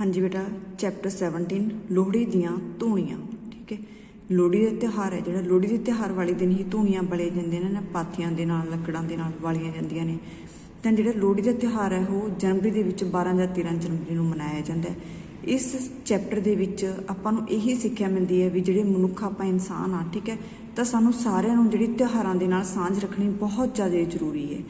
ਹਾਂਜੀ ਬੇਟਾ ਚੈਪਟਰ 17 ਲੋਹੜੀ ਦੀਆਂ ਧੂਣੀਆਂ, ਠੀਕ ਹੈ? ਲੋਹੜੀ ਦਾ ਤਿਉਹਾਰ ਹੈ ਜਿਹੜਾ, ਲੋਹੜੀ ਦੇ ਤਿਉਹਾਰ ਵਾਲੇ ਦਿਨ ਹੀ ਧੂਣੀਆਂ ਬਲੇ ਜਾਂਦੇ ਨੇ ਨਾ, ਪਾਥੀਆਂ ਦੇ ਨਾਲ, ਲੱਕੜਾਂ ਦੇ ਨਾਲ ਵਾਲੀਆਂ ਜਾਂਦੀਆਂ ਨੇ। ਤਾਂ ਜਿਹੜਾ ਲੋਹੜੀ ਦਾ ਤਿਉਹਾਰ ਹੈ, ਉਹ ਜਨਵਰੀ ਦੇ ਵਿੱਚ 12 ਜਾਂ 13 ਜਨਵਰੀ ਨੂੰ ਮਨਾਇਆ ਜਾਂਦਾ ਹੈ। ਇਸ ਚੈਪਟਰ ਦੇ ਵਿੱਚ ਆਪਾਂ ਨੂੰ ਇਹੀ ਸਿੱਖਿਆ ਮਿਲਦੀ ਹੈ ਵੀ ਜਿਹੜੇ ਮਨੁੱਖ ਆਪਾਂ ਇਨਸਾਨ ਆ ਠੀਕ ਹੈ? ਤਾਂ ਸਾਨੂੰ ਸਾਰਿਆਂ ਨੂੰ ਜਿਹੜੀ ਤਿਉਹਾਰਾਂ ਦੇ ਨਾਲ ਸਾਂਝ ਰੱਖਣੀ ਬਹੁਤ ਜ਼ਿਆਦਾ ਜ਼ਰੂਰੀ ਹੈ।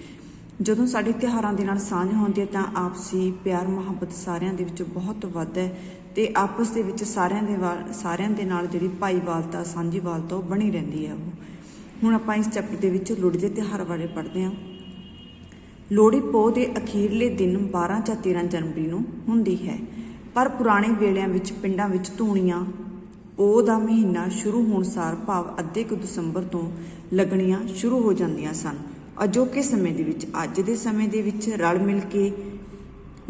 ਜਦੋਂ ਸਾਡੇ ਤਿਉਹਾਰਾਂ ਦੇ ਨਾਲ ਸਾਂਝ ਹੁੰਦੀ ਹੈ ਤਾਂ ਆਪਸੀ ਪਿਆਰ, ਮੁਹੱਬਤ ਸਾਰਿਆਂ ਦੇ ਵਿੱਚ ਬਹੁਤ ਵੱਧ ਹੈ ਤੇ ਆਪਸ ਦੇ ਵਿੱਚ ਸਾਰਿਆਂ ਦੇ ਵਾ- ਸਾਰਿਆਂ ਦੇ ਨਾਲ ਜਿਹੜੀ ਭਾਈਵਾਲਤਾ ਸਾਂਝੀਵਾਲਤਾ ਉਹ ਬਣੀ ਰਹਿੰਦੀ ਹੈ ਉਹ। ਹੁਣ ਆਪਾਂ ਇਸ ਚੈਪਟਰ ਦੇ ਵਿੱਚ ਲੋਹੜੀ ਦੇ ਤਿਉਹਾਰ ਬਾਰੇ ਪੜ੍ਹਦੇ ਹਾਂ। ਲੋਹੜੀ ਪੋਹ ਦੇ ਅਖੀਰਲੇ ਦਿਨ 12 ਜਾਂ 13 ਜਨਵਰੀ ਨੂੰ ਹੁੰਦੀ ਹੈ। ਪਰ ਪੁਰਾਣੇ ਵੇਲਿਆਂ ਵਿੱਚ, ਪਿੰਡਾਂ ਵਿੱਚ ਧੂਣੀਆਂ ਪੋਹ ਦਾ ਮਹੀਨਾ ਸ਼ੁਰੂ ਹੋਣ ਸਾਰ ਭਾਵ ਅੱਧੇ ਕੁ ਦਸੰਬਰ ਤੋਂ ਲੱਗਣੀਆਂ ਸ਼ੁਰੂ ਹੋ ਜਾਂਦੀਆਂ ਸਨ। ਅਜੋਕੇ ਸਮੇਂ ਦੇ ਵਿੱਚ, ਅੱਜ ਦੇ ਸਮੇਂ ਦੇ ਵਿੱਚ ਰਲ ਮਿਲ ਕੇ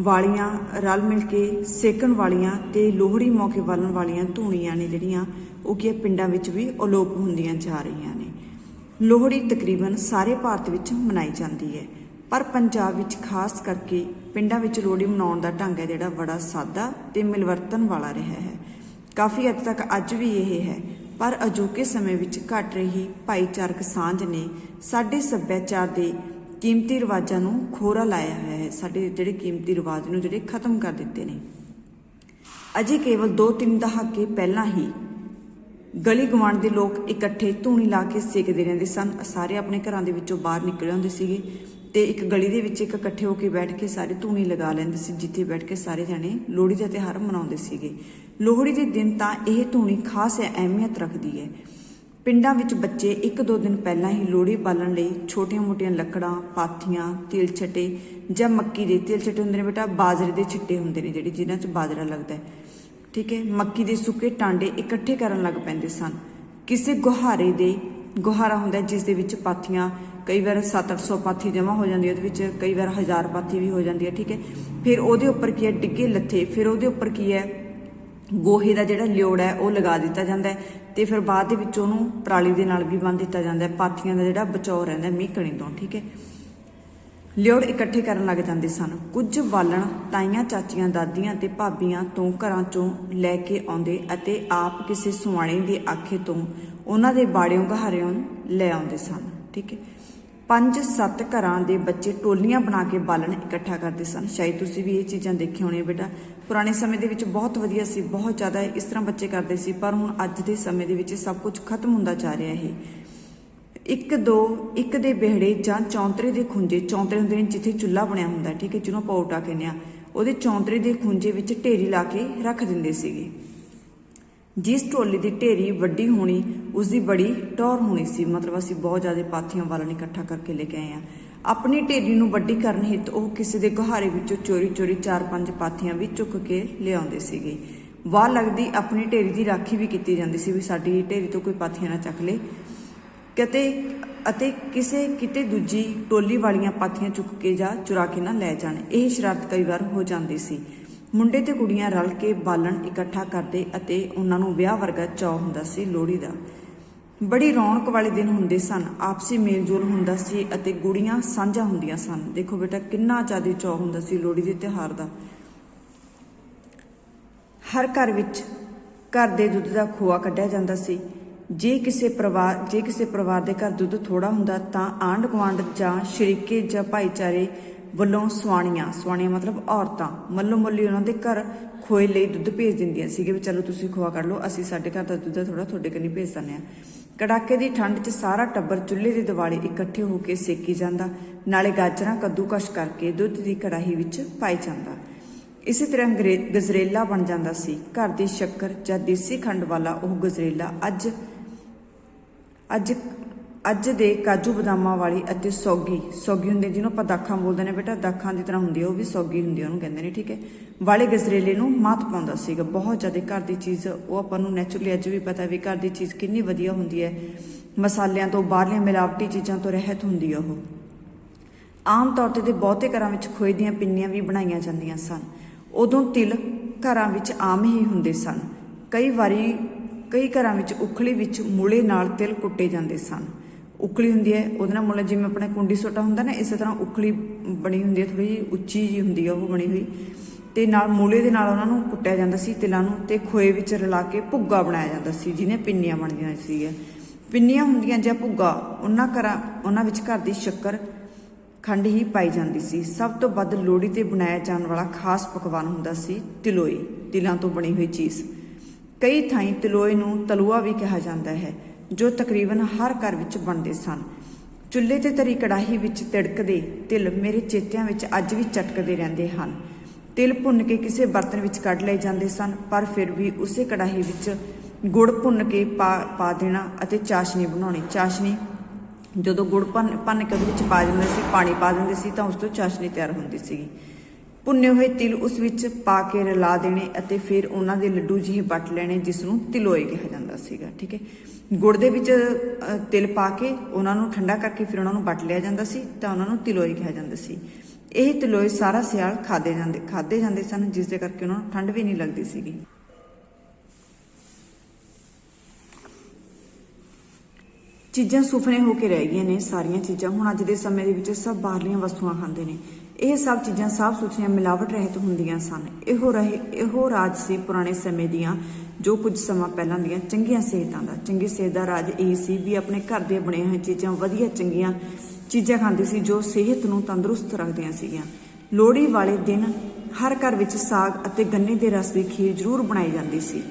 ਵਾਲੀਆਂ, ਰਲ ਮਿਲ ਕੇ ਸੇਕਣ ਵਾਲੀਆਂ ਤੇ ਲੋਹੜੀ ਮੌਕੇ ਬਾਲਣ ਵਾਲੀਆਂ ਧੂਣੀਆਂ ਨੇ ਜਿਹੜੀਆਂ, ਉਹ ਕੀ ਪਿੰਡਾਂ ਵਿੱਚ ਵੀ ਅਲੋਪ ਹੁੰਦੀਆਂ ਜਾ ਰਹੀਆਂ ਨੇ। ਲੋਹੜੀ ਤਕਰੀਬਨ ਸਾਰੇ ਭਾਰਤ ਵਿੱਚ ਮਨਾਈ ਜਾਂਦੀ ਹੈ। ਪਰ ਪੰਜਾਬ ਵਿੱਚ ਖਾਸ ਕਰਕੇ ਪਿੰਡਾਂ ਵਿੱਚ ਲੋਹੜੀ ਮਨਾਉਣ ਦਾ ਢੰਗ ਹੈ ਜਿਹੜਾ ਬੜਾ ਸਾਦਾ ਤੇ ਮਿਲਵਰਤਨ ਵਾਲਾ ਰਿਹਾ ਹੈ। ਕਾਫੀ ਹੱਦ ਤੱਕ ਅੱਜ ਵੀ ਇਹ ਹੈ। ਪਰ ਅਜੋਕੇ ਸਮੇਂ ਵਿੱਚ ਘਟ ਰਹੀ ਭਾਈਚਾਰਕ ਸਾਂਝ ਨੇ ਸਾਡੇ ਸੱਭਿਆਚਾਰ ਦੇ ਕੀਮਤੀ ਰਿਵਾਜਾਂ ਨੂੰ ਖੋਰਾ ਲਾਇਆ ਹੋਇਆ ਹੈ। ਸਾਡੇ ਜਿਹੜੇ ਕੀਮਤੀ ਰਿਵਾਜ ਨੂੰ ਜਿਹੜੇ ਖਤਮ ਕਰ ਦਿੱਤੇ ਨੇ। ਅਜੇ ਕੇਵਲ 2-3 ਦਹਾਕੇ ਪਹਿਲਾਂ ਹੀ ਗਲੀ ਗਵਾਂਡ ਦੇ ਲੋਕ ਇਕੱਠੇ ਧੂਣੀ ਲਾ ਕੇ ਸੇਕਦੇ ਰਹਿੰਦੇ ਸਨ। ਸਾਰੇ ਆਪਣੇ ਘਰਾਂ ਦੇ ਵਿੱਚੋਂ ਬਾਹਰ ਨਿਕਲ ਆਉਂਦੇ ਸੀਗੇ। ਤੇ ਇੱਕ ਗਲੀ ਦੇ ਵਿੱਚ ਇੱਕ ਇਕੱਠੇ ਹੋ ਕੇ ਬੈਠ ਕੇ ਸਾਰੇ ਧੂਣੀ ਲਗਾ ਲੈਂਦੇ ਸੀ, ਜਿੱਥੇ ਬੈਠ ਕੇ ਸਾਰੇ ਜਣੇ ਲੋਹੜੀ ਦਾ ਤਿਉਹਾਰ ਮਨਾਉਂਦੇ ਸੀਗੇ। ਲੋਹੜੀ ਦੇ ਦਿਨ ਤਾਂ ਇਹ ਧੂਣੀ ਖਾਸ ਅਹਿਮੀਅਤ ਰੱਖਦੀ ਹੈ। ਪਿੰਡਾਂ ਵਿੱਚ ਬੱਚੇ ਇੱਕ ਦੋ ਦਿਨ ਪਹਿਲਾਂ ਹੀ ਲੋਹੜੀ ਬਾਲਣ ਲਈ ਛੋਟੀਆਂ-ਮੋਟੀਆਂ ਲੱਕੜਾਂ, ਪਾਥੀਆਂ, ਤਿਲ ਛੱਟੇ ਜਾਂ ਮੱਕੀ ਦੇ, ਤਿਲ ਛੱਟੇ ਹੁੰਦੇ ਨੇ ਬੇਟਾ, ਬਾਜਰੇ ਦੇ ਛਿੱਟੇ ਹੁੰਦੇ ਨੇ ਜਿਹੜੇ ਜਿਨ੍ਹਾਂ 'ਚ ਬਾਜਰਾ ਲੱਗਦਾ ਹੈ। ਠੀਕ ਹੈ, ਮੱਕੀ ਦੇ ਸੁੱਕੇ ਟਾਂਡੇ ਇਕੱਠੇ ਕਰਨ ਲੱਗ ਪੈਂਦੇ ਸਨ। ਕਿਸੇ ਗੁਹਾਰੇ ਦੇ ਗੁਹਾਰਾ ਹੁੰਦਾ ਜਿਸ ਦੇ ਵਿੱਚ ਪਾਥੀਆਂ ਕਈ ਵਾਰ 7-800 ਪਾਥੀ ਜਮ੍ਹਾਂ ਹੋ ਜਾਂਦੀ ਹੈ, ਉਹਦੇ ਵਿੱਚ ਕਈ ਵਾਰ 1000 ਪਾਥੀ ਵੀ ਹੋ ਜਾਂਦੀ ਹੈ, ਠੀਕ ਹੈ। ਫਿਰ ਉਹਦੇ ਉੱਪਰ ਕੀ ਹੈ? ਡਿੱਗੇ ਲੱਥੇ। ਫਿਰ ਉਹਦੇ ਉੱਪਰ ਕੀ ਹੈ? ਗੋਹੇ ਦਾ ਜਿਹੜਾ ਲਿਓੜ ਹੈ, ਉਹ ਲਗਾ ਦਿੱਤਾ ਜਾਂਦਾ ਹੈ ਤੇ ਫਿਰ ਬਾਅਦ ਦੇ ਵਿੱਚ ਉਹਨੂੰ ਪਰਾਲੀ ਦੇ ਨਾਲ ਵੀ ਬੰਨ ਦਿੱਤਾ ਜਾਂਦਾ ਹੈ, ਪਾਥੀਆਂ ਦਾ ਜਿਹੜਾ ਬਚਾਓ ਰਹਿੰਦਾ ਹੈ ਕਣੀ ਤੋਂ, ਠੀਕ ਹੈ। ਲਿਓੜ ਇਕੱਠੇ ਕਰਨ ਲੱਗ ਜਾਂਦੇ ਸਨ। ਕੁਝ ਬਾਲਣ ਤਾਈਆਂ, ਚਾਚੀਆਂ, ਦਾਦੀਆਂ ਤੇ ਭਾਬੀਆਂ ਤੋਂ ਘਰਾਂ ਚੋਂ ਲੈ ਕੇ ਆਉਂਦੇ ਅਤੇ ਆਪ ਕਿਸੇ ਸੁਆਣੇ ਦੇ ਆਖੇ ਤੋਂ ਉਹਨਾਂ ਦੇ ਬਾੜਿਓਂ ਘਹਾਰਿਓਂ ਲੈ ਆਉਂਦੇ ਸਨ, ਠੀਕ ਹੈ। ਪੰਜ ਸੱਤ ਘਰਾਂ ਦੇ ਬੱਚੇ ਟੋਲੀਆਂ ਬਣਾ ਕੇ ਬਾਲਣ ਇਕੱਠਾ ਕਰਦੇ ਸਨ। ਸ਼ਾਇਦ ਤੁਸੀਂ ਵੀ ਇਹ ਚੀਜ਼ਾਂ ਦੇਖੀਆਂ ਹੋਣੀਆਂ ਬੇਟਾ। ਪੁਰਾਣੇ ਸਮੇਂ ਦੇ ਵਿੱਚ ਬਹੁਤ ਵਧੀਆ ਸੀ, ਬਹੁਤ ਜ਼ਿਆਦਾ ਇਸ ਤਰ੍ਹਾਂ ਬੱਚੇ ਕਰਦੇ ਸੀ, ਪਰ ਹੁਣ ਅੱਜ ਦੇ ਸਮੇਂ ਦੇ ਵਿੱਚ ਸਭ ਕੁਝ ਖਤਮ ਹੁੰਦਾ ਜਾ ਰਿਹਾ ਹੈ। ਇੱਕ ਦੋ, ਇੱਕ ਦੇ ਬਿਹੜੇ ਜਾਂ ਚੌਂਤਰੇ ਦੇ ਖੁੰਝੇ, ਚੌਂਤਰੇ ਹੁੰਦੇ ਨੇ ਜਿੱਥੇ ਚੁੱਲ੍ਹਾ ਬਣਿਆ ਹੁੰਦਾ, ਠੀਕ ਹੈ, ਜਿਹਨੂੰ ਆਪਾਂ ਓਟਾ ਕਹਿੰਦੇ ਆ ਉਹਦੇ ਚੌਂਤਰੇ ਦੇ ਖੁੰਝੇ ਵਿੱਚ ਢੇਰੀ ਲਾ ਕੇ ਰੱਖ ਦਿੰਦੇ ਸੀਗੇ। ਜਿਸ ਟੋਲੀ ਦੀ ਢੇਰੀ ਵੱਡੀ ਹੋਣੀ ਉਸ ਦੀ ਬੜੀ ਟੌਰ ਹੋਣੀ ਸੀ। ਮਤਲਬ ਅਸੀਂ ਬਹੁਤ ਜ਼ਿਆਦਾ ਪਾਥੀਆਂ ਵਾਲਣ ਇਕੱਠਾ ਕਰਕੇ ਲੈ ਕੇ ਆਏ ਆ ਆਪਣੀ ਢੇਰੀ ਨੂੰ ਵੱਡੀ ਕਰਨ ਹਿੱਤ ਉਹ ਕਿਸੇ ਦੇ ਗੁਹਾਰੇ ਵਿੱਚੋਂ ਚੋਰੀ-ਚੋਰੀ ਚਾਰ ਪੰਜ ਪਾਥੀਆਂ ਵੀ ਚੁੱਕ ਕੇ ਲਿਆਉਂਦੇ ਸੀਗੇ। ਵਾਹ ਲੱਗਦੀ ਆਪਣੀ ਢੇਰੀ ਦੀ ਰਾਖੀ ਵੀ ਕੀਤੀ ਜਾਂਦੀ ਸੀ ਵੀ ਸਾਡੀ ਢੇਰੀ ਤੋਂ ਕੋਈ ਪਾਥੀਆਂ ਨਾ ਚੱਕ ਲੇ। ਕਿਤੇ ਅਤੇ ਕਿਸੇ, ਕਿਤੇ ਦੂਜੀ ਟੋਲੀ ਵਾਲੀਆਂ ਪਾਥੀਆਂ ਚੁੱਕ ਕੇ ਜਾਂ ਚੁਰਾ ਕੇ ਨਾ ਲੈ ਜਾਣ। ਇਹ ਸ਼ਰਾਰਤ ਕਈ ਵਾਰ ਹੋ ਜਾਂਦੀ ਸੀ। ਮੁੰਡੇ ਤੇ ਕੁੜੀਆਂ ਰਲ ਕੇ ਬਾਲਣ ਇਕੱਠਾ ਕਰਦੇ ਅਤੇ ਉਹਨਾਂ ਨੂੰ ਵਿਆਹ ਵਰਗਾ ਚਾਅ ਹੁੰਦਾ ਸੀ ਲੋਹੜੀ ਦਾ। ਬੜੀ ਰੌਣਕ ਵਾਲੇ ਦਿਨ ਹੁੰਦੇ ਸਨ। ਆਪਸੀ ਮੇਲਜੋਲ ਹੁੰਦਾ ਸੀ ਅਤੇ ਗੁੜੀਆਂ ਸਾਂਝਾ ਹੁੰਦੀਆਂ ਸਨ। ਦੇਖੋ ਬੇਟਾ, ਕਿੰਨਾ ਜ਼ਿਆਦਾ ਚਾਅ ਹੁੰਦਾ ਸੀ ਲੋਹੜੀ ਦੇ ਤਿਉਹਾਰ ਦਾ। ਹਰ ਘਰ ਵਿੱਚ ਘਰ ਦੇ ਦੁੱਧ ਦਾ ਖੋਆ ਕੱਢਿਆ ਜਾਂਦਾ ਸੀ। ਜੇ ਕਿਸੇ ਪਰਿਵਾਰ, ਜੇ ਕਿਸੇ ਪਰਿਵਾਰ ਦੇ ਘਰ ਦੁੱਧ ਥੋੜਾ ਹੁੰਦਾ ਤਾਂ ਆਂਢ ਗੁਆਂਢ ਜਾਂ ਸ਼ਰੀਕੇ ਜਾਂ ਭਾਈਚਾਰੇ ਵੱਲੋਂ ਸਵਾਣੀਆਂ ਸਵਾਣੀਆਂ ਮਤਲਬ ਔਰਤਾਂ, ਮੱਲੋ ਮੱਲੀ ਉਹਨਾਂ ਦੇ ਘਰ ਖੋਏ ਲਈ ਦੁੱਧ ਭੇਜ ਦਿੰਦੀਆਂ ਸੀਗੇ ਵੀ ਚਲੋ ਤੁਸੀਂ ਖੋਆ ਕੱਢ ਲਓ, ਅਸੀਂ ਸਾਡੇ ਘਰ ਦਾ ਦੁੱਧ ਥੋੜਾ ਤੁਹਾਡੇ ਕੰਨੀ ਭੇਜ ਦਿੰਦੇ ਆ ਕੜਾਕੇ ਦੀ ਠੰਡ 'ਚ ਸਾਰਾ ਟੱਬਰ ਚੁੱਲ੍ਹੇ ਦੇ ਦਿਵਾਲੇ ਇਕੱਠੇ ਹੋ ਕੇ ਸੇਕੀ ਜਾਂਦਾ, ਨਾਲੇ ਗਾਜਰਾਂ ਕੱਦੂਕਸ਼ ਕਰਕੇ ਦੁੱਧ ਦੀ ਕੜਾਹੀ ਵਿੱਚ ਪਾਈ ਜਾਂਦਾ। ਇਸੇ ਤਰ੍ਹਾਂ ਗਰੇ- ਗਜਰੇਲਾ ਬਣ ਜਾਂਦਾ ਸੀ। ਘਰ ਦੀ ਸ਼ੱਕਰ ਜਾਂ ਦੇਸੀ ਖੰਡ ਵਾਲਾ ਉਹ ਗਜਰੇਲਾ ਅੱਜ ਅੱਜ ਅੱਜ ਦੇ ਕਾਜੂ ਬਦਾਮਾਂ ਵਾਲੀ ਅਤੇ ਸੌਗੀ ਸੌਗੀ ਹੁੰਦੇ ਜਿਹਨੂੰ ਆਪਾਂ ਦਾਖਾਂ ਬੋਲਦੇ ਨੇ ਬੇਟਾ, ਦਾਖਾਂ ਦੀ ਤਰ੍ਹਾਂ ਹੁੰਦੀ ਹੈ ਉਹ ਵੀ ਸੌਗੀ ਹੁੰਦੀ ਹੈ ਉਹਨੂੰ ਕਹਿੰਦੇ ਨੇ, ਠੀਕ ਹੈ? ਵਾਲੇ ਗਜਰੇਲੇ ਨੂੰ ਮਾਤ ਪਾਉਂਦਾ ਸੀਗਾ, ਬਹੁਤ ਜ਼ਿਆਦਾ ਘਰ ਦੀ ਚੀਜ਼, ਉਹ ਆਪਾਂ ਨੂੰ ਨੈਚੁਰਲੀ ਅੱਜ ਵੀ ਪਤਾ ਵੀ ਘਰ ਦੀ ਚੀਜ਼ ਕਿੰਨੀ ਵਧੀਆ ਹੁੰਦੀ ਹੈ। ਮਸਾਲਿਆਂ ਤੋਂ, ਬਾਹਰਲੀਆਂ ਮਿਲਾਵਟੀ ਚੀਜ਼ਾਂ ਤੋਂ ਰਹਿਤ ਹੁੰਦੀ ਹੈ ਉਹ। ਆਮ ਤੌਰ ਤੇ ਤੇ ਬਹੁਤੇ ਘਰਾਂ ਵਿੱਚ ਖੋਏ ਦੀਆਂ ਪਿੰਨੀਆਂ ਵੀ ਬਣਾਈਆਂ ਜਾਂਦੀਆਂ ਸਨ। ਉਦੋਂ ਤਿਲ ਘਰਾਂ ਵਿੱਚ ਆਮ ਹੀ ਹੁੰਦੇ ਸਨ। ਕਈ ਵਾਰੀ, ਕਈ ਘਰਾਂ ਵਿੱਚ ਉਖਲੀ ਵਿੱਚ ਮੂਲੇ ਨਾਲ ਤਿਲ ਕੁੱਟੇ ਜਾਂਦੇ ਸਨ। ਉਖਲੀ ਹੁੰਦੀ ਹੈ, ਉਹਦੇ ਨਾਲ ਮੁੱਲ ਜਿਵੇਂ ਆਪਣਾ ਕੁੰਡੀ ਸੋਟਾ ਹੁੰਦਾ ਨਾ, ਇਸੇ ਤਰ੍ਹਾਂ ਉਖਲੀ ਬਣੀ ਹੁੰਦੀ ਹੈ ਥੋੜੀ ਜਿਹੀ ਉੱਚੀ ਜੀ ਹੁੰਦੀ ਹੈ, ਉਹ ਬਣੀ ਹੋਈ। ਤੇ ਨਾਲ ਮੂਲੇ ਦੇ ਨਾਲ ਉਹਨਾਂ ਨੂੰ ਕੁੱਟਿਆ ਜਾਂਦਾ ਸੀ, ਤਿਲਾਂ ਨੂੰ ਤੇ ਖੋਏ ਵਿੱਚ ਰਲਾ ਕੇ ਭੁੱਗਾ ਬਣਾਇਆ ਜਾਂਦਾ ਸੀ, ਜਿਹਨੇ ਪਿੰਨੀਆਂ ਬਣਦੀਆਂ ਸੀਗੀਆਂ। ਪਿੰਨੀਆਂ ਹੁੰਦੀਆਂ ਜਾਂ ਭੁੱਗਾ, ਉਹਨਾਂ ਘਰਾਂ, ਉਹਨਾਂ ਵਿੱਚ ਘਰ ਦੀ ਸ਼ੱਕਰ ਖੰਡ ਹੀ ਪਾਈ ਜਾਂਦੀ ਸੀ। ਸਭ ਤੋਂ ਵੱਧ ਲੋਹੜੀ ਤੇ ਬਣਾਇਆ ਜਾਣ ਵਾਲਾ ਖਾਸ ਪਕਵਾਨ ਹੁੰਦਾ ਸੀ ਤਿਲੋਈ, ਤਿਲਾਂ ਤੋਂ ਬਣੀ ਹੋਈ ਚੀਜ਼। ਕਈ ਥਾਈਂ ਤਿਲੋਏ ਨੂੰ ਤਲੂਆ ਵੀ ਕਿਹਾ ਜਾਂਦਾ ਹੈ। ਜੋ ਤਕਰੀਬਨ ਹਰ ਘਰ ਵਿੱਚ ਬਣਦੇ ਸਨ। ਚੁੱਲ੍ਹੇ ਤੇ ਤਰੀ ਕੜਾਹੀ ਵਿੱਚ ਤਿੜਕਦੇ ਤਿਲ ਮੇਰੇ ਚੇਤਿਆਂ ਵਿੱਚ ਅੱਜ ਵੀ ਚਟਕਦੇ ਰਹਿੰਦੇ ਹਨ। ਤਿਲ ਭੁੰਨ ਕੇ ਕਿਸੇ ਬਰਤਨ ਵਿੱਚ ਕੱਢ ਲਏ ਜਾਂਦੇ ਸਨ, ਪਰ ਫਿਰ ਵੀ ਉਸੇ ਕੜਾਹੀ ਵਿੱਚ ਗੁੜ ਭੁੰਨ ਕੇ ਪਾ ਪਾ ਦੇਣਾ ਅਤੇ ਚਾਸ਼ਨੀ ਬਣਾਉਣੀ। ਚਾਸ਼ਨੀ ਜਦੋਂ ਗੁੜ ਭੰਨ ਭੰਨ ਕੇ ਉਹਦੇ ਵਿੱਚ ਪਾ ਦਿੰਦੇ ਸੀ, ਪਾਣੀ ਪਾ ਦਿੰਦੇ ਸੀ ਤਾਂ ਉਸ ਤੋਂ ਚਾਸ਼ਨੀ ਤਿਆਰ ਹੁੰਦੀ ਸੀਗੀ। ਭੁੰਨੇ ਹੋਏ ਤਿਲ ਉਸ ਵਿੱਚ ਪਾ ਕੇ ਰਲਾ ਦੇਣੇ ਅਤੇ ਫਿਰ ਉਹਨਾਂ ਦੇ ਲੱਡੂ ਜਿਹੇ ਵੱਟ ਲੈਣੇ, ਜਿਸ ਨੂੰ ਤਿਲੋਏ ਕਿਹਾ ਜਾਂਦਾ ਸੀਗਾ, ਠੀਕ ਹੈ? ਗੁੜ ਦੇ ਵਿੱਚ ਤਿਲ ਪਾ ਕੇ ਉਹਨਾਂ ਨੂੰ ਠੰਡਾ ਕਰਕੇ ਫਿਰ ਉਹਨਾਂ ਨੂੰ ਵੱਟ ਲਿਆ ਜਾਂਦਾ ਸੀ ਤਾਂ ਉਹਨਾਂ ਨੂੰ ਤਿਲੋਏ ਕਿਹਾ ਜਾਂਦਾ ਸੀ। ਇਹ ਤਿਲੋਏ ਸਾਰਾ ਸਿਆਲ ਖਾਦੇ ਜਾਂਦੇ ਖਾਦੇ ਜਾਂਦੇ ਸਨ, ਜਿਸ ਦੇ ਕਰਕੇ ਉਹਨਾਂ ਨੂੰ ਠੰਡ ਵੀ ਨਹੀਂ ਲੱਗਦੀ ਸੀਗੀ। ਚੀਜ਼ਾਂ ਸੁਫਨੇ ਹੋ ਕੇ ਰਹਿ ਗਈਆਂ ਨੇ ਸਾਰੀਆਂ ਚੀਜ਼ਾਂ। ਹੁਣ ਅੱਜ ਦੇ ਸਮੇਂ ਦੇ ਵਿੱਚ ਸਭ ਬਾਹਰਲੀਆਂ ਵਸਤੂਆਂ ਖਾਂਦੇ ਨੇ। ਇਹ ਸਭ ਚੀਜ਼ਾਂ ਸਾਫ਼ ਸੁਥਰੀਆਂ ਮਿਲਾਵਟ ਰਹਿਤ ਹੁੰਦੀਆਂ ਸਨ। ਇਹੋ ਰਹੇ ਇਹੋ ਰਾਜ ਸੀ ਪੁਰਾਣੇ ਸਮੇਂ ਦੀਆਂ, ਜੋ ਕੁਝ ਸਮਾਂ ਪਹਿਲਾਂ ਦੀਆਂ ਚੰਗੀਆਂ ਸਿਹਤਾਂ ਦਾ। ਚੰਗੀ ਸਿਹਤ ਦਾ ਰਾਜ ਇਹ ਸੀ ਵੀ ਆਪਣੇ ਘਰ ਦੇ ਬਣੀਆਂ ਹੋਏ ਚੀਜ਼ਾਂ ਵਧੀਆ ਚੰਗੀਆਂ ਚੀਜ਼ਾਂ ਖਾਂਦੇ ਸੀ, ਜੋ ਸਿਹਤ ਨੂੰ ਤੰਦਰੁਸਤ ਰੱਖਦੀਆਂ ਸੀਗੀਆਂ। ਲੋਹੜੀ ਵਾਲੇ ਦਿਨ ਹਰ ਘਰ ਵਿੱਚ ਸਾਗ ਅਤੇ ਗੰਨੇ ਦੇ ਰਸ ਦੀ ਖੀਰ ਜ਼ਰੂਰ ਬਣਾਈ ਜਾਂਦੀ ਸੀ।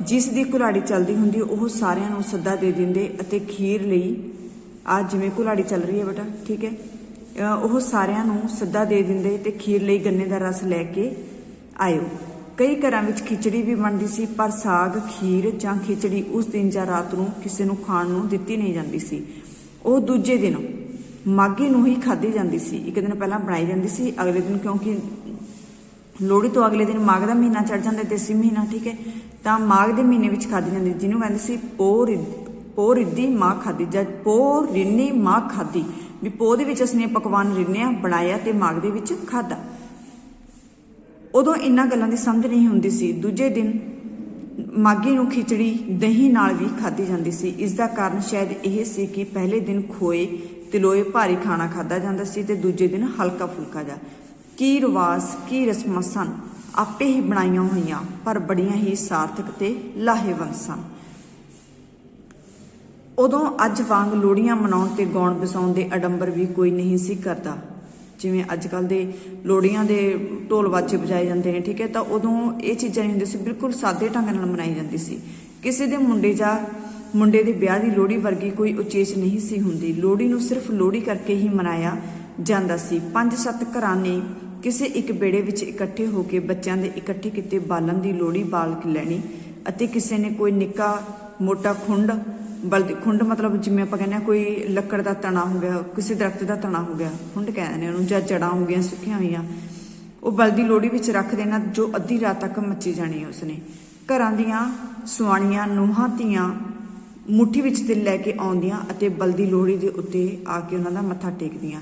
ਜਿਸ ਦੀ ਕੁਲਾੜੀ ਚੱਲਦੀ ਹੁੰਦੀ, ਉਹ ਸਾਰਿਆਂ ਨੂੰ ਸੱਦਾ ਦੇ ਦਿੰਦੇ ਅਤੇ ਖੀਰ ਲਈ। ਆ ਜਿਵੇਂ ਕੁਲਾੜੀ ਚੱਲ ਰਹੀ ਹੈ ਬੇਟਾ, ਠੀਕ ਹੈ? ਉਹ ਸਾਰਿਆਂ ਨੂੰ ਸੱਦਾ ਦੇ ਦਿੰਦੇ ਤੇ ਖੀਰ ਲਈ ਗੰਨੇ ਦਾ ਰਸ ਲੈ ਕੇ ਆਇਓ। ਕਈ ਘਰਾਂ ਵਿੱਚ ਖਿਚੜੀ ਵੀ ਬਣਦੀ ਸੀ, ਪਰ ਸਾਗ, ਖੀਰ ਜਾਂ ਖਿਚੜੀ ਉਸ ਦਿਨ ਜਾਂ ਰਾਤ ਨੂੰ ਕਿਸੇ ਨੂੰ ਖਾਣ ਨੂੰ ਦਿੱਤੀ ਨਹੀਂ ਜਾਂਦੀ ਸੀ। ਉਹ ਦੂਜੇ ਦਿਨ ਮਾਗੀ ਨੂੰ ਹੀ ਖਾਧੀ ਜਾਂਦੀ ਸੀ। ਇੱਕ ਦਿਨ ਪਹਿਲਾਂ ਬਣਾਈ ਜਾਂਦੀ ਸੀ, ਅਗਲੇ ਦਿਨ ਕਿਉਂਕਿ ਲੋਹੜੀ ਤੋਂ ਅਗਲੇ ਦਿਨ ਮਾਘ ਦਾ ਮਹੀਨਾ ਚੜ ਜਾਂਦਾ ਦੇਸੀ ਮਹੀਨਾ, ਠੀਕ ਹੈ? ਤਾਂ ਮਾਘ ਦੇ ਮਹੀਨੇ ਵਿੱਚ ਖਾਧੀ ਜਾਂਦੀ ਜਿਹਨੂੰ ਕਹਿੰਦੇ ਸੀ ਪੋ ਪੋ ਰਿੱਧੀ ਮਾਂ ਖਾਧੀ ਜਾਂ ਪੋ ਰਿੰਨੀ ਮਾਂ ਖਾਧੀ, ਵੀ ਪੋ ਦੇ ਵਿੱਚ ਉਸਨੇ ਪਕਵਾਨ ਰਿੰਨਿਆ, ਬਣਾਇਆ ਤੇ ਮਾਘ ਦੇ ਵਿੱਚ ਖਾਧਾ। ਉਦੋਂ ਇਹਨਾਂ ਗੱਲਾਂ ਦੀ ਸਮਝ ਨਹੀਂ ਹੁੰਦੀ ਸੀ। ਦੂਜੇ ਦਿਨ ਮਾਗੀ ਨੂੰ ਖਿਚੜੀ ਦਹੀਂ ਨਾਲ ਵੀ ਖਾਧੀ ਜਾਂਦੀ ਸੀ। ਇਸ ਦਾ ਕਾਰਨ ਸ਼ਾਇਦ ਇਹ ਸੀ ਕਿ ਪਹਿਲੇ ਦਿਨ ਖੋਏ ਤਿਲੋਏ ਭਾਰੀ ਖਾਣਾ ਖਾਧਾ ਜਾਂਦਾ ਸੀ ਤੇ ਦੂਜੇ ਦਿਨ ਹਲਕਾ ਫੁਲਕਾ ਜਾ। ਕੀ ਰਿਵਾਜ, ਕੀ ਰਸਮਾਂ ਸਨ? ਆਪੇ ਹੀ ਬਣਾਈਆਂ ਹੋਈਆਂ, ਪਰ ਬੜੀਆਂ ਹੀ ਸਾਰਥਕ ਤੇ ਲਾਹੇਵੰਦ ਸਨ। ਉਦੋਂ ਅੱਜ ਵਾਂਗ ਲੋੜੀਆਂ ਮਨਾਉਣ ਤੇ ਗਾਉਣ ਵਸਾਉਣ ਦੇ ਅਡੰਬਰ ਵੀ ਕੋਈ ਨਹੀਂ ਸੀ ਕਰਦਾ। ਜਿਵੇਂ ਅੱਜ ਕੱਲ ਦੇ ਲੋੜੀਆਂ ਦੇ ਢੋਲ ਵਾਜੇ ਵਜਾਏ ਜਾਂਦੇ ਨੇ, ਠੀਕ ਹੈ? ਤਾਂ ਉਦੋਂ ਇਹ ਚੀਜ਼ਾਂ ਨਹੀਂ ਹੁੰਦੀਆਂ ਸੀ, ਬਿਲਕੁਲ ਸਾਦੇ ਢੰਗ ਨਾਲ ਮਨਾਈ ਜਾਂਦੀ ਸੀ। ਕਿਸੇ ਦੇ ਮੁੰਡੇ ਜਾਂ ਮੁੰਡੇ ਦੇ ਵਿਆਹ ਦੀ ਲੋੜੀ ਵਰਗੀ ਕੋਈ ਉਚੇਚ ਨਹੀਂ ਸੀ ਹੁੰਦੀ। ਲੋੜੀ ਨੂੰ ਸਿਰਫ ਲੋੜੀ ਕਰਕੇ ਹੀ ਮਨਾਇਆ ਜਾਂਦਾ ਸੀ। ਪੰਜ ਸੱਤ ਘਰਾਂ ਨੇ ਕਿਸੇ ਇੱਕ ਬੇੜੇ ਵਿੱਚ ਇਕੱਠੇ ਹੋ ਕੇ ਬੱਚਿਆਂ ਦੇ ਇਕੱਠੇ ਕੀਤੇ ਬਾਲਣ ਦੀ ਲੋੜੀ ਬਾਲ ਕੇ ਲੈਣੀ ਅਤੇ ਕਿਸੇ ਨੇ ਕੋਈ ਨਿੱਕਾ ਮੋਟਾ ਖੁੰਡ ਬਲਦੀ ਖੁੰਡ ਮਤਲਬ ਜਿਵੇਂ ਆਪਾਂ ਕਹਿੰਦੇ ਆ ਕੋਈ ਲੱਕੜ ਦਾ ਤਣਾ ਹੋ ਗਿਆ, ਕਿਸੇ ਦਰਖਤ ਦਾ ਤਣਾ ਹੋ ਗਿਆ, ਖੁੰਡ ਕਹਿੰਦੇ ਨੇ ਉਹਨੂੰ, ਜਾਂ ਜੜਾਂ ਹੋ ਗਈਆਂ, ਸੁੱਕੀਆਂ ਹੋਈਆਂ, ਉਹ ਬਲਦੀ ਲੋੜੀ ਵਿੱਚ ਰੱਖ ਦੇਣਾ, ਜੋ ਅੱਧੀ ਰਾਤ ਤੱਕ ਮੱਚੀ ਜਾਣੀ ਹੈ ਉਸਨੇ। ਘਰਾਂ ਦੀਆਂ ਸੁਆਣੀਆਂ, ਨੂੰਹਾਂ, ਧੀਆਂ ਮੁੱਠੀ ਵਿੱਚ ਤਿਲ ਲੈ ਕੇ ਆਉਂਦੀਆਂ ਅਤੇ ਬਲਦੀ ਲੋੜੀ ਦੇ ਉੱਤੇ ਆ ਕੇ ਉਹਨਾਂ ਦਾ ਮੱਥਾ ਟੇਕਦੀਆਂ।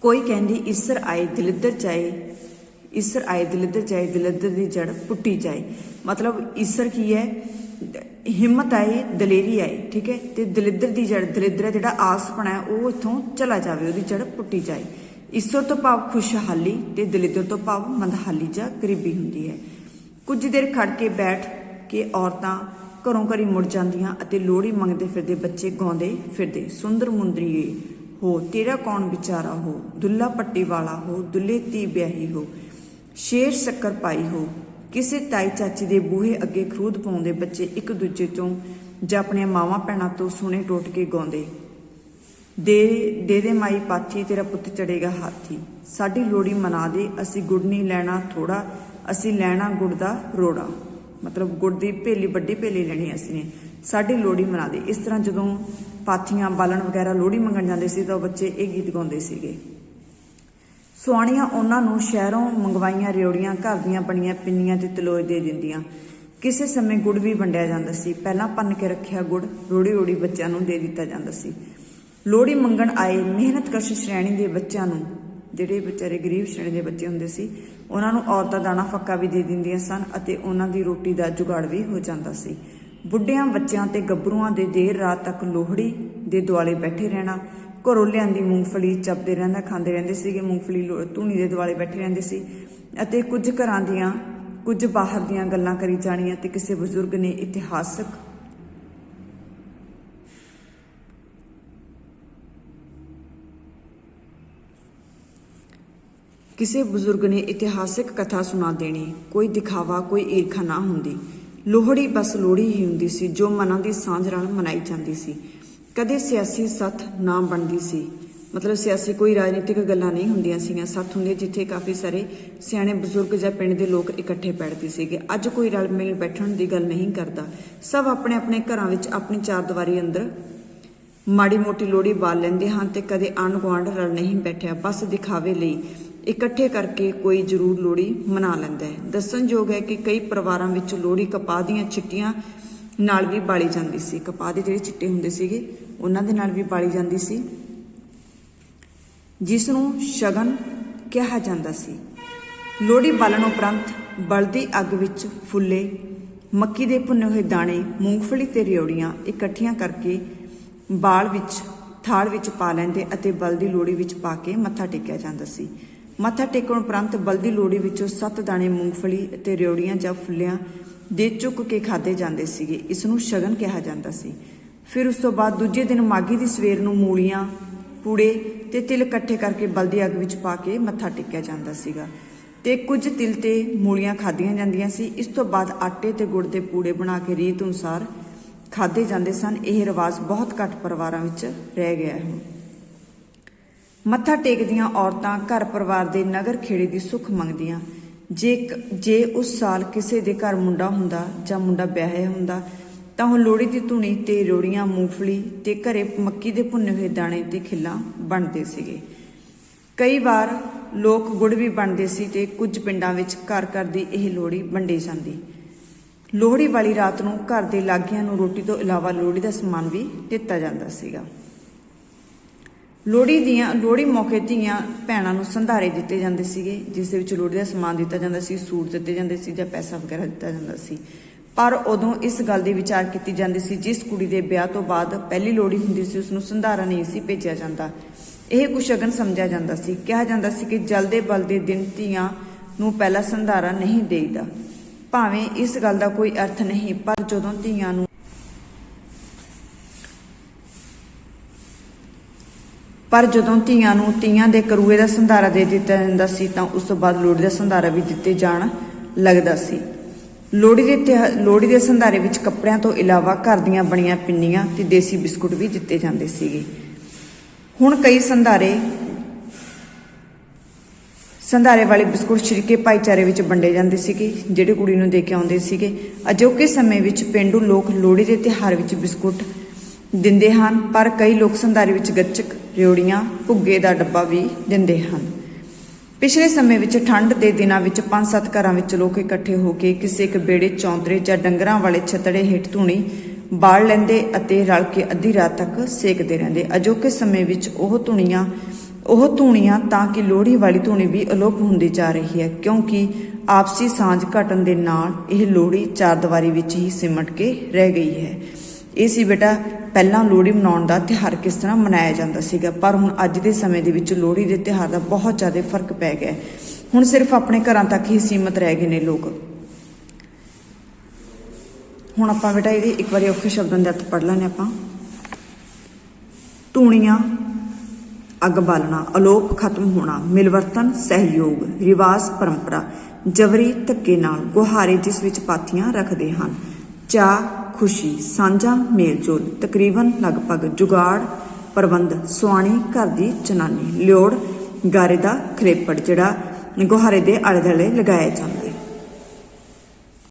ਕੋਈ ਕਹਿੰਦੀ, ਇਸਰ ਆਏ, ਦਲਿੱਦਰ ਜਾਏ, ਇਸਰ ਆਏ, ਦਲਿੱਦਰ ਜਾਏ, ਦਲਿੱਦਰ ਦੀ ਜੜ ਪੁੱਟੀ ਜਾਏ। ਮਤਲਬ ਇਸਰ ਕੀ ਹੈ? ਹਿੰਮਤ ਆਏ ਦਲੇਰੀ ਆਏ ਠੀਕ ਹੈ? ਤੇ ਦਲਿੱਦਰ ਦੀ ਜੜ ਦਲਿੱਦਰ ਜਿਹੜਾ ਆਸਪਣਾ ਹੈ, ਉਹ ਇਥੋਂ ਚਲਾ ਜਾਵੇ, ਉਹਦੀ ਜੜ ਪੁੱਟੀ ਜਾਏ। ਈਸਰ ਤੋਂ ਭਾਵ ਖੁਸ਼ਹਾਲੀ ਤੇ ਦਲਿੱਦਰ ਤੋਂ ਭਾਵ ਮੰਦਹਾਲੀ ਜਾਂ ਗਰੀਬੀ ਹੁੰਦੀ ਹੈ। ਕੁਝ ਦੇਰ ਖੜ ਕੇ ਬੈਠ ਕੇ ਔਰਤਾਂ ਘਰੋਂ ਘਰੀ ਮੁੜ ਜਾਂਦੀਆਂ ਅਤੇ ਲੋਹੜੀ ਮੰਗਦੇ ਫਿਰਦੇ ਬੱਚੇ ਗਾਉਂਦੇ ਫਿਰਦੇ, ਸੁੰਦਰ ਮੁੰਦਰੀਏ ਹੋ, ਤੇਰਾ ਕੌਣ ਵਿਚਾਰਾ ਹੋ? ਦੁੱਲਾ ਪੱਟੀ ਵਾਲਾ ਹੋ, ਦੁੱਲੇ ਤੀ ਵਿਆਹੀ ਹੋ, ਸ਼ੇਰ ਸ਼ੱਕਰ ਪਾਈ ਹੋ। ਕਿਸੇ ਤਾਈ ਚਾਚੀ ਦੇ ਬੂਹੇ ਅੱਗੇ ਖਰੂਦ ਪਾਉਂਦੇ ਬੱਚੇ ਇੱਕ ਦੂਜੇ ਤੋਂ ਜਾਂ ਆਪਣੀਆਂ ਮਾਵਾਂ ਭੈਣਾਂ ਤੋਂ ਸੁਣੇ ਟੋਟ ਕੇ ਗਾਉਂਦੇ। ਦੇ ਦੇ ਦੇ ਮਾਈ ਪਾਥੀ, ਤੇਰਾ ਪੁੱਤ ਚੜੇਗਾ ਹਾਥੀ। ਸਾਡੀ ਲੋੜੀ ਮਨਾ ਦੇ, ਅਸੀਂ ਗੁੜ ਨਹੀਂ ਲੈਣਾ ਥੋੜਾ, ਅਸੀਂ ਲੈਣਾ ਗੁੜ ਦਾ ਰੋੜਾ। ਮਤਲਬ ਗੁੜ ਦੀ ਭੇਲੀ, ਵੱਡੀ ਭੇਲੀ ਲੈਣੀ ਅਸੀਂ। ਨੇ ਸਾਡੀ ਲੋੜੀ ਮਨਾ ਦੇ। ਇਸ ਤਰ੍ਹਾਂ ਜਦੋਂ ਪਾਥੀਆਂ, ਬਾਲਣ ਵਗੈਰਾ ਲੋੜੀ ਮੰਗਣ ਜਾਂਦੇ ਸੀ ਤਾਂ ਉਹ ਬੱਚੇ ਇਹ ਗੀਤ ਗਾਉਂਦੇ ਸੀਗੇ। ਸੁਆਣੀਆਂ ਉਹਨਾਂ ਨੂੰ ਸ਼ਹਿਰੋਂ ਮੰਗਵਾਈਆਂ ਰਿਉੜੀਆਂ ਘਰ ਦੀਆਂ ਬਣੀਆਂ ਪਿੰਨੀਆਂ ਤੇ ਤਲੋਏ ਦੇ ਦਿੰਦੀਆਂ। ਕਿਸੇ ਸਮੇਂ ਗੁੜ ਵੀ ਵੰਡਿਆ ਜਾਂਦਾ ਸੀ। ਪਹਿਲਾਂ ਭੰਨ ਕੇ ਰੱਖਿਆ ਗੁੜ, ਰੋੜੀ ਰੋੜੀ ਬੱਚਿਆਂ ਨੂੰ ਦੇ ਦਿੱਤਾ ਜਾਂਦਾ ਸੀ। ਲੋੜੀ ਮੰਗਣ ਆਏ ਮਿਹਨਤਕਸ਼ ਸ਼੍ਰੇਣੀ ਦੇ ਬੱਚਿਆਂ ਨੂੰ, ਜਿਹੜੇ ਵਿਚਾਰੇ ਗਰੀਬ ਸ਼੍ਰੇਣੀ ਦੇ ਬੱਚੇ ਹੁੰਦੇ ਸੀ, ਉਹਨਾਂ ਨੂੰ ਔਰਤਾਂ ਦਾਣਾ ਫੱਕਾ ਵੀ ਦੇ ਦਿੰਦੀਆਂ ਸਨ ਅਤੇ ਉਹਨਾਂ ਦੀ ਰੋਟੀ ਦਾ ਜੁਗਾੜ ਵੀ ਹੋ ਜਾਂਦਾ ਸੀ। ਬੁੱਢਿਆਂ ਬੱਚਿਆਂ ਤੇ ਗੱਭਰੂਆਂ ਦੇ ਦੇਰ ਰਾਤ ਤੱਕ ਲੋਹੜੀ ਦੇ ਦੁਆਲੇ ਬੈਠੇ ਰਹਿਣਾ ਘਰੋਂ ਲਿਆਂਦੀ ਮੂੰਗਫਲੀ ਚੱਬਦੇ ਰਹਿੰਦਾ, ਖਾਂਦੇ ਰਹਿੰਦੇ ਸੀਗੇ। ਮੂੰਗਫਲੀ ਧੂਣੀ ਦੇ ਦੁਆਲੇ ਬੈਠੇ ਰਹਿੰਦੇ ਸੀ। ਅਤੇ ਕੁਝ ਘਰਾਂ ਦੀਆਂ, ਕੁਝ ਬਾਹਰ ਦੀਆਂ ਗੱਲਾਂ ਕਰੀ ਜਾਣੀਆਂ ਤੇ ਕਿਸੇ ਬਜ਼ੁਰਗ ਨੇ ਇਤਿਹਾਸਕ ਕਿਸੇ ਬਜ਼ੁਰਗ ਨੇ ਇਤਿਹਾਸਕ ਕਥਾ ਸੁਣਾ ਦੇਣੀ। ਕੋਈ ਦਿਖਾਵਾ, ਕੋਈ ਈਰਖਾ ਨਾ ਹੁੰਦੀ। ਲੋਹੜੀ ਬਸ ਲੋਹੜੀ ਹੀ ਹੁੰਦੀ ਸੀ, ਜੋ ਮਨਾਂ ਦੀ ਸਾਂਝ ਨਾਲ ਮਨਾਈ ਜਾਂਦੀ ਸੀ। ਕਦੇ ਸਿਆਸੀ ਸੱਥ ਨਾ ਬਣਦੀ ਸੀ। ਮਤਲਬ ਸਿਆਸੀ ਕੋਈ ਰਾਜਨੀਤਿਕ ਗੱਲਾਂ ਨਹੀਂ ਹੁੰਦੀਆਂ ਸੀਗੀਆਂ। ਸੱਥ ਹੁੰਦੇ ਜਿੱਥੇ ਕਾਫੀ ਸਾਰੇ ਸਿਆਣੇ ਬਜ਼ੁਰਗ ਜਾਂ ਪਿੰਡ ਦੇ ਲੋਕ ਇਕੱਠੇ ਬੈਠਦੇ ਸੀਗੇ। ਅੱਜ ਕੋਈ ਰਲ ਮਿਲ ਬੈਠਣ ਦੀ ਗੱਲ ਨਹੀਂ ਕਰਦਾ। ਸਭ ਆਪਣੇ ਆਪਣੇ ਘਰਾਂ ਵਿੱਚ ਆਪਣੀ ਚਾਰਦੀਵਾਰੀ ਅੰਦਰ ਮਾੜੀ ਮੋਟੀ ਲੋੜੀ ਬਾਲ ਲੈਂਦੇ ਹਨ ਤੇ ਕਦੇ ਆਂਢ ਗੁਆਂਢ ਰਲ ਨਹੀਂ ਬੈਠਿਆ। ਬਸ ਦਿਖਾਵੇ ਲਈ ਇਕੱਠੇ ਕਰਕੇ ਕੋਈ ਜ਼ਰੂਰ ਲੋੜੀ ਮਨਾ ਲੈਂਦਾ ਹੈ। ਦੱਸਣਯੋਗ ਹੈ ਕਿ ਕਈ ਪਰਿਵਾਰਾਂ ਵਿੱਚ ਲੋੜੀ ਕਪਾਹ ਦੀਆਂ ਚਿੱਟੀਆਂ ਨਾਲ ਵੀ ਬਾਲੀ ਜਾਂਦੀ ਸੀ। ਕਪਾਹ ਦੇ ਜਿਹੜੇ ਚਿੱਟੇ ਹੁੰਦੇ ਸੀਗੇ, ਉਹਨਾਂ ਦੇ ਨਾਲ ਵੀ ਬਾਲੀ ਜਾਂਦੀ ਸੀ। ਜਿਸ ਨੂੰ ਸ਼ਗਨ ਕਿਹਾ ਜਾਂਦਾ ਸੀ। ਲੋੜੀ ਬਾਲਣ ਉਪਰੰਤ ਬਲਦੀ ਅੱਗ ਵਿੱਚ ਫੁੱਲੇ, ਮੱਕੀ ਦੇ ਭੁੰਨੇ ਹੋਏ ਦਾਣੇ, ਮੂੰਗਫਲੀ ਤੇ ਰਿਉੜੀਆਂ ਇਕੱਠੀਆਂ ਕਰਕੇ ਬਾਲ ਵਿੱਚ, ਥਾਲ ਵਿੱਚ ਪਾ ਲੈਂਦੇ ਅਤੇ ਬਲਦੀ ਲੋੜੀ ਵਿੱਚ ਪਾ ਕੇ ਮੱਥਾ ਟੇਕਿਆ ਜਾਂਦਾ ਸੀ। ਮੱਥਾ ਟੇਕਣ ਉਪਰੰਤ ਬਲਦੀ ਲੋੜੀ ਵਿੱਚੋਂ ਸੱਤ ਦਾਣੇ, ਮੂੰਗਫਲੀ ਅਤੇ ਰਿਉੜੀਆਂ ਜਾਂ ਫੁੱਲਿਆਂ ਦੇ ਚੁੱਕ ਕੇ ਖਾਦੇ ਜਾਂਦੇ ਸੀਗੇ। ਇਸ ਨੂੰ ਸ਼ਗਨ ਕਿਹਾ ਜਾਂਦਾ ਸੀ। ਫਿਰ ਉਸ ਤੋਂ ਬਾਅਦ ਦੂਜੇ ਦਿਨ ਮਾਗੀ ਦੀ ਸਵੇਰ ਨੂੰ ਮੂਲੀਆਂ, ਪੂੜੇ ਤੇ ਤਿਲ ਇਕੱਠੇ ਕਰਕੇ ਬਲਦੀ ਅੱਗ ਵਿੱਚ ਪਾ ਕੇ ਮੱਥਾ ਟੇਕਿਆ ਜਾਂਦਾ ਸੀਗਾ ਤੇ ਕੁਝ ਤਿਲ ਤੇ ਮੂਲੀਆਂ ਖਾਧੀਆਂ ਜਾਂਦੀਆਂ ਸੀ। ਇਸ ਤੋਂ ਬਾਅਦ ਆਟੇ ਤੇ ਗੁੜ ਦੇ ਪੂੜੇ ਬਣਾ ਕੇ ਰੀਤ ਅਨੁਸਾਰ ਖਾਦੇ ਜਾਂਦੇ ਸਨ। ਇਹ ਰਿਵਾਜ ਬਹੁਤ ਘੱਟ ਪਰਿਵਾਰਾਂ ਵਿੱਚ ਰਹਿ ਗਿਆ ਹੈ। ਮੱਥਾ ਟੇਕਦੀਆਂ ਔਰਤਾਂ ਘਰ ਪਰਿਵਾਰ ਦੇ ਨਗਰ ਖੇੜੇ ਦੀ ਸੁੱਖ ਮੰਗਦੀਆਂ ਜੇ ਕ- ਜੇ ਉਸ ਸਾਲ ਕਿਸੇ ਦੇ ਘਰ ਮੁੰਡਾ ਹੁੰਦਾ ਜਾਂ ਮੁੰਡਾ ਵਿਆਹਿਆ ਹੁੰਦਾ, ਤਾਂ ਉਹ ਲੋੜੀ ਦੀ ਧੂਣੀ ਤੇ ਰੋੜੀਆਂ, ਮੂੰਗਫਲੀ ਤੇ ਘਰੇ ਮੱਕੀ ਦੇ ਭੁੰਨੇ ਹੋਏ ਦਾਣੇ ਤੇ ਖਿੱਲਾਂ ਬਣਦੇ ਸੀਗੇ। ਕਈ ਵਾਰ ਲੋਕ ਗੁੜ ਵੀ ਬਣਦੇ ਸੀ ਤੇ ਕੁਝ ਪਿੰਡਾਂ ਵਿੱਚ ਘਰ ਘਰ ਦੀ ਇਹ ਲੋੜੀ ਵੰਡੀ ਜਾਂਦੀ। ਲੋਹੜੀ ਵਾਲੀ ਰਾਤ ਨੂੰ ਘਰ ਦੇ ਲਾਗੀਆਂ ਨੂੰ ਰੋਟੀ ਤੋਂ ਇਲਾਵਾ ਲੋਹੜੀ ਦਾ ਸਮਾਨ ਵੀ ਦਿੱਤਾ ਜਾਂਦਾ ਸੀਗਾ। ਲੋਹੜੀ ਦੀਆਂ, ਲੋਹੜੀ ਮੌਕੇ ਧੀਆਂ ਭੈਣਾਂ ਨੂੰ ਸੰਧਾਰੇ ਦਿੱਤੇ ਜਾਂਦੇ ਸੀਗੇ, ਜਿਸ ਦੇ ਵਿੱਚ ਲੋਹੜੀ ਦਾ ਸਮਾਨ ਦਿੱਤਾ ਜਾਂਦਾ ਸੀ, ਸੂਟ ਦਿੱਤੇ ਜਾਂਦੇ ਸੀ ਜਾਂ ਪੈਸਾ ਵਗੈਰਾ ਦਿੱਤਾ ਜਾਂਦਾ ਸੀ। ਪਰ ਉਦੋਂ ਇਸ ਗੱਲ ਦੀ ਵਿਚਾਰ ਕੀਤੀ ਜਾਂਦੀ ਸੀ, ਜਿਸ ਕੁੜੀ ਦੇ ਵਿਆਹ ਤੋਂ ਬਾਅਦ ਪਹਿਲੀ ਲੋਹੜੀ ਹੁੰਦੀ ਸੀ ਉਸ ਨੂੰ ਸੰਧਾਰਾ ਨਹੀਂ ਸੀ ਭੇਜਿਆ ਜਾਂਦਾ। ਇਹ ਕੁਸ਼ਗਨ ਸਮਝਿਆ ਜਾਂਦਾ ਸੀ। ਕਿਹਾ ਜਾਂਦਾ ਸੀ ਕਿ ਜਲਦੇ ਬਲਦੇ ਦਿਨ ਧੀਆਂ ਨੂੰ ਪਹਿਲਾ ਸੰਧਾਰਾ ਨਹੀਂ ਦੇਈਦਾ। ਭਾਵੇਂ ਇਸ ਗੱਲ ਦਾ ਕੋਈ ਅਰਥ ਨਹੀਂ, ਪਰ ਜਦੋਂ ਧੀਆਂ ਨੂੰ ਪਰ ਜਦੋਂ ਧੀਆਂ ਨੂੰ ਧੀਆਂ ਦੇ ਕਰੂਏ ਦਾ ਸੰਧਾਰਾ ਦੇ ਦਿੱਤਾ ਜਾਂਦਾ ਸੀ ਤਾਂ ਉਸ ਤੋਂ ਬਾਅਦ ਲੋਹੜੀ ਦਾ ਸੰਧਾਰਾ ਵੀ ਦਿੱਤੇ ਜਾਣ ਲੱਗਦਾ ਸੀ। ਲੋਹੜੀ ਦੇ ਤਿਉਹਾ- ਲੋਹੜੀ ਦੇ ਸੰਧਾਰੇ ਵਿੱਚ ਕੱਪੜਿਆਂ ਤੋਂ ਇਲਾਵਾ ਘਰ ਦੀਆਂ ਬਣੀਆਂ ਪਿੰਨੀਆਂ ਤੇ ਦੇਸੀ ਬਿਸਕੁਟ ਵੀ ਦਿੱਤੇ ਜਾਂਦੇ ਸੀਗੇ। ਹੁਣ ਕਈ ਸੰਧਾਰੇ ਸੰਧਾਰੇ ਵਾਲੇ ਬਿਸਕੁਟ ਸਿਰਕੇ ਭਾਈਚਾਰੇ ਵਿੱਚ ਵੰਡੇ ਜਾਂਦੇ ਸੀਗੇ, ਜਿਹੜੇ ਕੁੜੀ ਨੂੰ ਦੇ ਕੇ ਆਉਂਦੇ ਸੀਗੇ। ਅਜੋਕੇ ਸਮੇਂ ਵਿੱਚ ਪਿੰਡੂ ਲੋਕ ਲੋਹੜੀ ਦੇ ਤਿਉਹਾਰ ਵਿੱਚ ਬਿਸਕੁਟ ਦਿੰਦੇ ਹਨ, ਪਰ ਕਈ ਲੋਕ ਸੰਧਾਰੇ ਵਿੱਚ ਗੱਚਕ ਰਿਉੜੀਆਂ ਭੁੱਗੇ ਦਾ ਡੱਬਾ ਵੀ ਦਿੰਦੇ ਹਨ। ਪਿਛਲੇ ਸਮੇਂ ਵਿੱਚ ਠੰਡ ਦੇ ਦਿਨਾਂ ਵਿੱਚ ਪੰਜ ਸੱਤ ਘਰਾਂ ਵਿੱਚ ਲੋਕ ਇਕੱਠੇ ਹੋ ਕੇ ਕਿਸੇ ਇੱਕ ਬੇੜੇ ਚੌਂਤਰੇ ਜਾਂ ਡੰਗਰਾਂ ਵਾਲੇ ਛਤੜੇ ਹੇਠ ਧੂਣੀ ਬਾਲ ਲੈਂਦੇ ਅਤੇ ਰਲ ਕੇ ਅੱਧੀ ਰਾਤ ਤੱਕ ਸੇਕਦੇ ਰਹਿੰਦੇ। ਅਜੋਕੇ ਸਮੇਂ ਵਿੱਚ ਉਹ ਧੁਣੀਆਂ, ਉਹ ਧੂਣੀਆਂ ਤਾਂ ਕਿ ਲੋਹੜੀ ਵਾਲੀ ਧੂਣੀ ਵੀ ਅਲੋਪ ਹੁੰਦੀ ਜਾ ਰਹੀ ਹੈ, ਕਿਉਂਕਿ ਆਪਸੀ ਸਾਂਝ ਘਟਣ ਦੇ ਨਾਲ ਇਹ ਲੋਹੜੀ ਚਾਰ ਦੀਵਾਰੀ ਵਿੱਚ ਹੀ ਸਿਮਟ ਕੇ ਰਹਿ ਗਈ ਹੈ। ਇਹ ਸੀ ਬੇਟਾ ਪਹਿਲਾਂ ਲੋਹੜੀ ਮਨਾਉਣ ਦਾ ਤਿਉਹਾਰ ਕਿਸ ਤਰ੍ਹਾਂ ਮਨਾਇਆ ਜਾਂਦਾ ਸੀਗਾ? ਪਰ ਹੁਣ ਅੱਜ ਦੇ ਸਮੇਂ ਦੇ ਵਿੱਚ ਲੋਹੜੀ ਦੇ ਤਿਉਹਾਰ ਦਾ ਬਹੁਤ ਜ਼ਿਆਦਾ ਫ਼ਰਕ ਪੈ ਗਿਆ ਹੁਣ ਸਿਰਫ ਆਪਣੇ ਘਰਾਂ ਤੱਕ ਹੀ ਸੀਮਤ ਰਹਿ ਗਏ ਨੇ ਲੋਕ। ਹੁਣ ਆਪਾਂ ਬੇਟਾ ਇਹਦੇ ਇੱਕ ਵਾਰੀ ਔਖੇ ਸ਼ਬਦਾਂ ਦੇ ਅਰਥ ਪੜ੍ਹ ਲੈਣੇ ਆਪਾਂ। ਧੂਣੀਆਂ, ਅੱਗ ਬਾਲਣਾ, ਅਲੋਪ ਖਤਮ ਹੋਣਾ, ਮਿਲਵਰਤਨ, ਸਹਿਯੋਗ, ਰਿਵਾਜ, ਪਰੰਪਰਾ ਜਬਰੀ ਧੱਕੇ ਨਾਲ ਗੁਹਾਰੇ ਜਿਸ ਵਿੱਚ ਪਾਥੀਆਂ ਰੱਖਦੇ ਹਨ, ਚਾਹ ਖੁਸ਼ੀ, ਸਾਂਝਾ, ਮੇਲਜੋਲ, ਤਕਰੀਬਨ ਲਗਭਗ ਜੁਗਾੜ, ਪ੍ਰਬੰਧ, ਸੁਆਣੀ ਘਰ ਦੀ ਚਨਾਨੀ, ਲਿਓੜ, ਗਾਰੇ ਦਾ ਖਰੇਪੜ ਜਿਹੜਾ ਗੁਹਾਰੇ ਦੇ ਆਲੇ ਦੁਆਲੇ ਲਗਾਇਆ ਜਾਂਦਾ।